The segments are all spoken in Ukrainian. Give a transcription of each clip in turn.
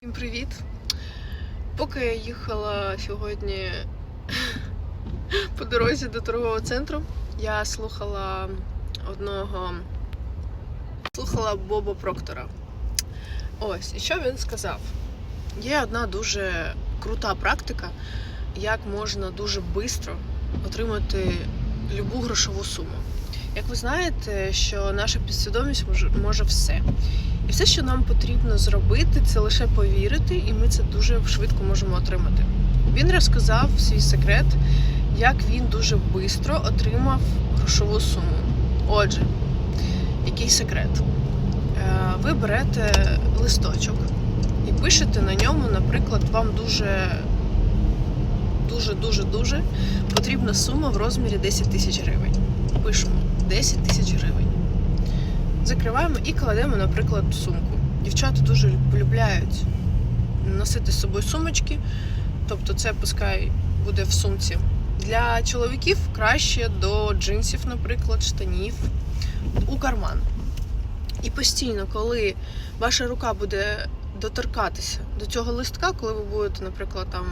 Всім привіт! Поки я їхала сьогодні по дорозі до торгового центру, я слухала одного слухала Боба Проктора. Ось, і що він сказав? Є одна дуже крута практика, як можна дуже швидко отримати любу грошову суму. Як ви знаєте, що наша підсвідомість може, може все. І все, що нам потрібно зробити, це лише повірити, і ми це дуже швидко можемо отримати. Він розказав свій секрет, як він дуже швидко отримав грошову суму. Отже, який секрет? Е, Ви берете листочок і пишете на ньому, наприклад, вам дуже дуже дуже дуже потрібна сума в розмірі 10 тисяч гривень. Пишемо 10 тисяч гривень закриваємо і кладемо, наприклад, сумку. Дівчата дуже полюбляють носити з собою сумочки, тобто це пускай буде в сумці. Для чоловіків краще до джинсів, наприклад, штанів, у карман. І постійно, коли ваша рука буде доторкатися до цього листка, коли ви будете, наприклад, там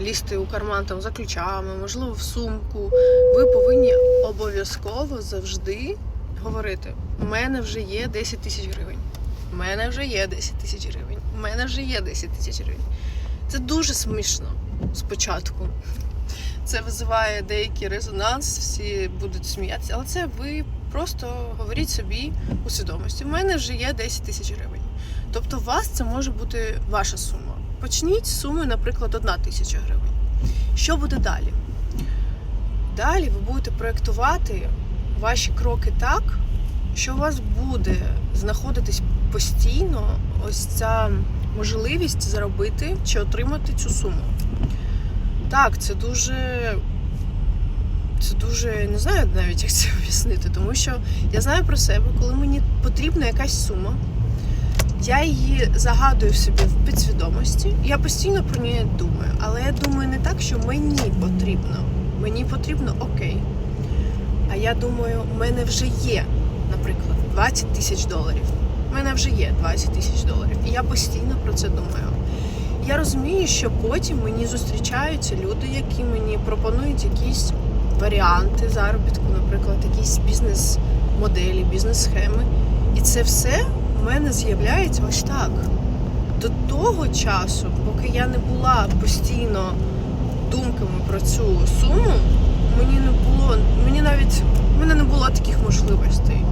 лізти у карман там, за ключами, можливо, в сумку, ви повинні обов'язково завжди говорити: у мене вже є 10 тисяч гривень. У мене вже є 10 тисяч гривень. У мене вже є 10 тисяч гривень. Це дуже смішно спочатку. Це визиває деякий резонанс, всі будуть сміятися, але це ви просто говоріть собі у свідомості. У мене вже є 10 тисяч гривень. Тобто, у вас це може бути ваша сума. Почніть з суми, наприклад, 1 тисяча гривень. Що буде далі? Далі ви будете проєктувати ваші кроки так, що у вас буде знаходитись постійно ось ця можливість заробити чи отримати цю суму. Так, це дуже. Це дуже не знаю навіть, як це об'яснити, тому що я знаю про себе, коли мені потрібна якась сума, я її загадую собі в підсвідомості, я постійно про неї думаю. Але я думаю не так, що мені потрібно. Мені потрібно окей. А я думаю, у мене вже є, наприклад, 20 тисяч доларів. У мене вже є 20 тисяч доларів. І я постійно про це думаю. Я розумію, що потім мені зустрічаються люди, які мені пропонують якісь варіанти заробітку, наприклад, якісь бізнес-моделі, бізнес-схеми. І це все в мене з'являється ось так. До того часу, поки я не була постійно думками про цю суму, мені не було, мені навіть в мене не було таких можливостей.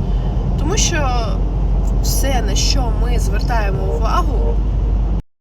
Тому що все, на що ми звертаємо увагу,